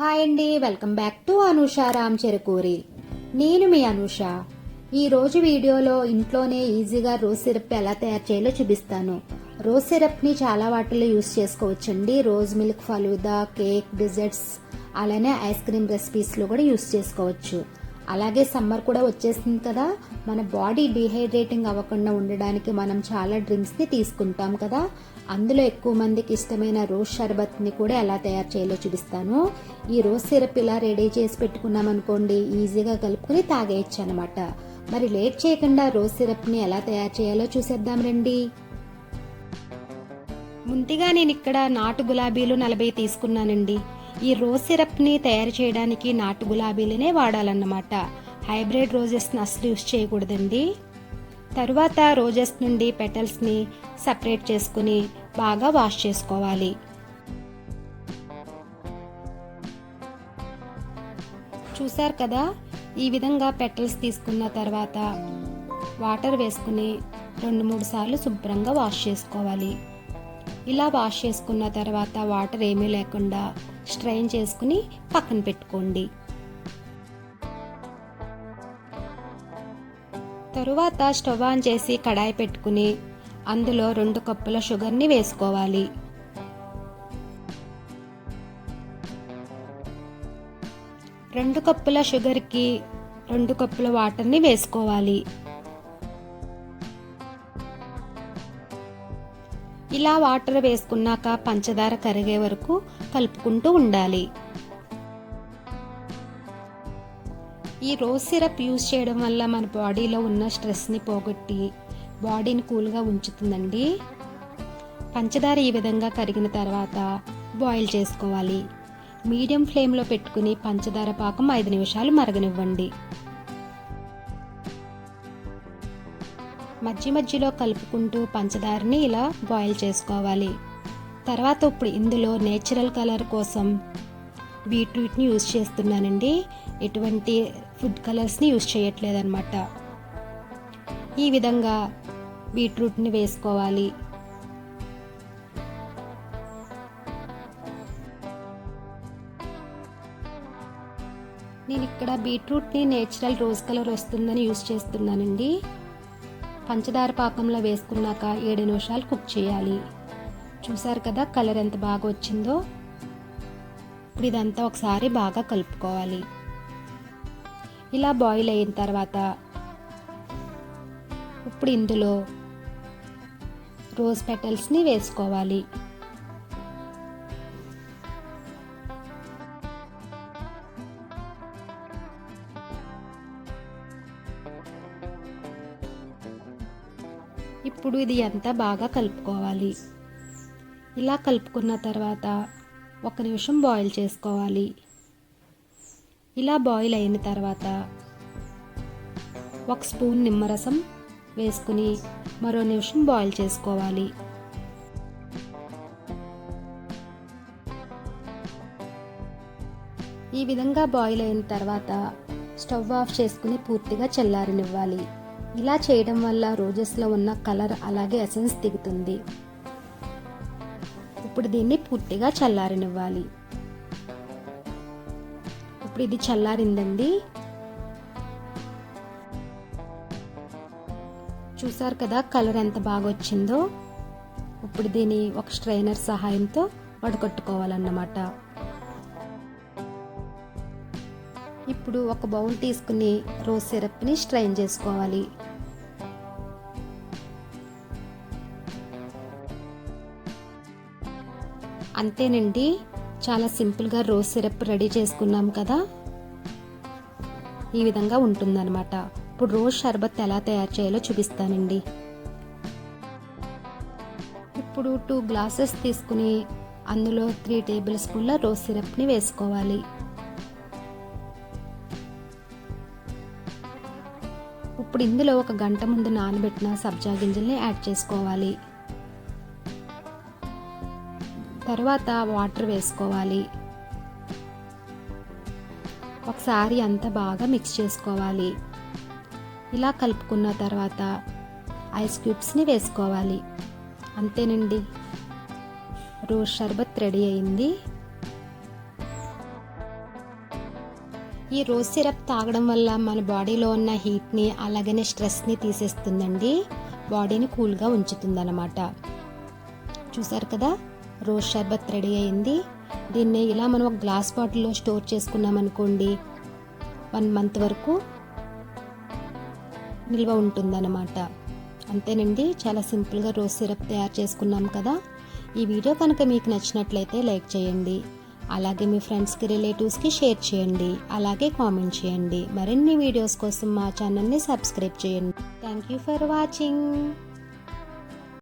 Hi అండి welcome back to Anusha Ram Cherukuri. నేను మీ అనూష. ఈ రోజు వీడియోలో ఇంట్లోనే ఈజీగా రోజ్ సిరప్ ఎలా తయారు చేయాలో చూపిస్తాను. రోజ్ సిరప్ని చాలా వాటిలో యూస్ చేసుకోవచ్చండి. Rose milk falooda cake desserts అలానే ఐస్ క్రీమ్ రెసిపీస్లో కూడా యూస్ చేసుకోవచ్చు. అలాగే సమ్మర్ కూడా వచ్చేసింది కదా. మన బాడీ డిహైడ్రేటింగ్ అవ్వకుండా ఉండడానికి మనం చాలా డ్రింక్స్ని తీసుకుంటాం కదా. అందులో ఎక్కువ మందికి ఇష్టమైన రోజ్ షర్బత్ని కూడా ఎలా తయారు చేయాలో చూపిస్తాను. ఈ రోజ్ సిరప్ ఇలా రెడీ చేసి పెట్టుకున్నాం అనుకోండి ఈజీగా కలుపుకొని తాగేయచ్చు అనమాట మరి లేట్ చేయకుండా రోజ్ సిరప్ని ఎలా తయారు చేయాలో చూసేద్దాం రండి. ముందుగా నేను ఇక్కడ నాటు గులాబీలు నలభై తీసుకున్నానండి. ఈ రోజ్ సిరప్ని తయారు చేయడానికి నాటు గులాబీలనే వాడాలన్నమాట. హైబ్రిడ్ రోజెస్ని అసలు యూస్ చేయకూడదండి. తరువాత రోజెస్ నుండి పెటల్స్ని సపరేట్ చేసుకుని బాగా వాష్ చేసుకోవాలి. చూసారు కదా? ఈ విధంగా పెటల్స్ తీసుకున్న తర్వాత వాటర్ వేసుకుని రెండు మూడు సార్లు శుభ్రంగా వాష్ చేసుకోవాలి. ఇలా వాష్ చేసుకున్న తర్వాత వాటర్ ఏమీ లేకుండా స్ట్రైన్ చేసుకుని పక్కన పెట్టుకోండి. తరువాత స్టవ్ ఆన్ చేసి కడాయి పెట్టుకుని అందులో రెండు కప్పుల షుగర్ని వేసుకోవాలి. రెండు కప్పుల షుగర్కి రెండు కప్పుల వాటర్ని వేసుకోవాలి. ఇలా వాటర్ వేసుకున్నాక పంచదార కరిగే వరకు కలుపుకుంటూ ఉండాలి. ఈ రోజ్ సిరప్ యూజ్ చేయడం వల్ల మన బాడీలో ఉన్న స్ట్రెస్ని పోగొట్టి బాడీని కూల్గా ఉంచుతుందండి. పంచదార ఈ విధంగా కరిగిన తర్వాత బాయిల్ చేసుకోవాలి. మీడియం ఫ్లేమ్లో పెట్టుకుని పంచదార పాకం ఐదు నిమిషాలు మరగనివ్వండి. మధ్య మధ్యలో కలుపుకుంటూ పంచదారని ఇలా బాయిల్ చేసుకోవాలి. తర్వాత ఇప్పుడు ఇందులో నేచురల్ కలర్ కోసం బీట్రూట్ని యూజ్ చేస్తున్నానండి. ఎటువంటి ఫుడ్ కలర్స్ని యూజ్ చేయట్లేదన్నమాట. ఈ విధంగా బీట్రూట్ని వేసుకోవాలి. నేను ఇక్కడ బీట్రూట్ని నేచురల్ రోజ్ కలర్ వస్తుందని యూజ్ చేస్తున్నానండి. పంచదార పాకంలో వేసుకున్నాక ఏడు నిమిషాలు కుక్ చేయాలి. చూసారు కదా కలర్ ఎంత బాగా వచ్చిందో? ఇప్పుడు ఇదంతా ఒకసారి బాగా కలుపుకోవాలి. ఇలా బాయిల్ అయిన తర్వాత ఇప్పుడు ఇందులో రోజ్ పెటల్స్ని వేసుకోవాలి. ఇప్పుడు ఇది అంతా బాగా కలుపుకోవాలి. ఇలా కలుపుకున్న తర్వాత ఒక నిమిషం బాయిల్ చేసుకోవాలి. ఇలా బాయిల్ అయిన తర్వాత ఒక స్పూన్ నిమ్మరసం వేసుకుని మరో నిమిషం బాయిల్ చేసుకోవాలి. ఈ విధంగా బాయిల్ అయిన తర్వాత స్టవ్ ఆఫ్ చేసుకుని పూర్తిగా చల్లారనివ్వాలి. ఇలా చేయడం వల్ల రోజెస్లో ఉన్న కలర్ అలాగే ఎసెన్స్ దిగుతుంది. ఇప్పుడు దీన్ని పూర్తిగా చల్లారనివ్వాలి. ఇప్పుడు ఇది చల్లారిందండి. చూసారు కదా కలర్ ఎంత బాగా వచ్చిందో. ఇప్పుడు దీన్ని ఒక స్ట్రైనర్ సహాయంతో వడకట్టుకోవాలన్నమాట. ఇప్పుడు ఒక బౌల్ తీసుకుని రోజ్ సిరప్ని స్ట్రైన్ చేసుకోవాలి. అంతేనండి చాలా సింపుల్గా రోజ్ సిరప్ రెడీ చేసుకున్నాం కదా? ఈ విధంగా ఉంటుందన్నమాట. ఇప్పుడు రోజ్ షర్బత్ ఎలా తయారు చేయాలో చూపిస్తానండి. ఇప్పుడు టూ గ్లాసెస్ తీసుకుని అందులో త్రీ టేబుల్ స్పూన్ల రోజ్ సిరప్ని వేసుకోవాలి. ఇప్పుడు ఇందులో ఒక గంట ముందు నానబెట్టిన సబ్జా గింజల్ని యాడ్ చేసుకోవాలి. తర్వాత వాటర్ వేసుకోవాలి. ఒకసారి అంతా బాగా మిక్స్ చేసుకోవాలి. ఇలా కలుపుకున్న తర్వాత ఐస్ క్యూబ్స్ని వేసుకోవాలి. అంతేనండి. రోజ్ షర్బత్ రెడీ అయింది. ఈ రోజ్ సిరప్ తాగడం వల్ల మన బాడీలో ఉన్న హీట్ని అలాగనే స్ట్రెస్ని తీసేస్తుందండి. బాడీని కూల్గా ఉంచుతుందన్నమాట. చూసారు కదా? రోజ్ షర్బత్ రెడీ అయింది. దీన్ని ఇలా మనం ఒక గ్లాస్ బాటిల్లో స్టోర్ చేసుకున్నామనుకోండి వన్ మంత్ వరకు నిల్వ ఉంటుందన్నమాట. అంతేనండి చాలా సింపుల్గా రోజ్ సిరప్ తయారు చేసుకున్నాం కదా? ఈ వీడియో కనుక మీకు నచ్చినట్లయితే లైక్ చేయండి. అలాగే మీ ఫ్రెండ్స్కి రిలేటివ్స్కి షేర్ చేయండి. అలాగే కామెంట్ చేయండి. మరిన్ని వీడియోస్ కోసం మా ఛానల్ని సబ్స్క్రైబ్ చేయండి. Thank you for watching.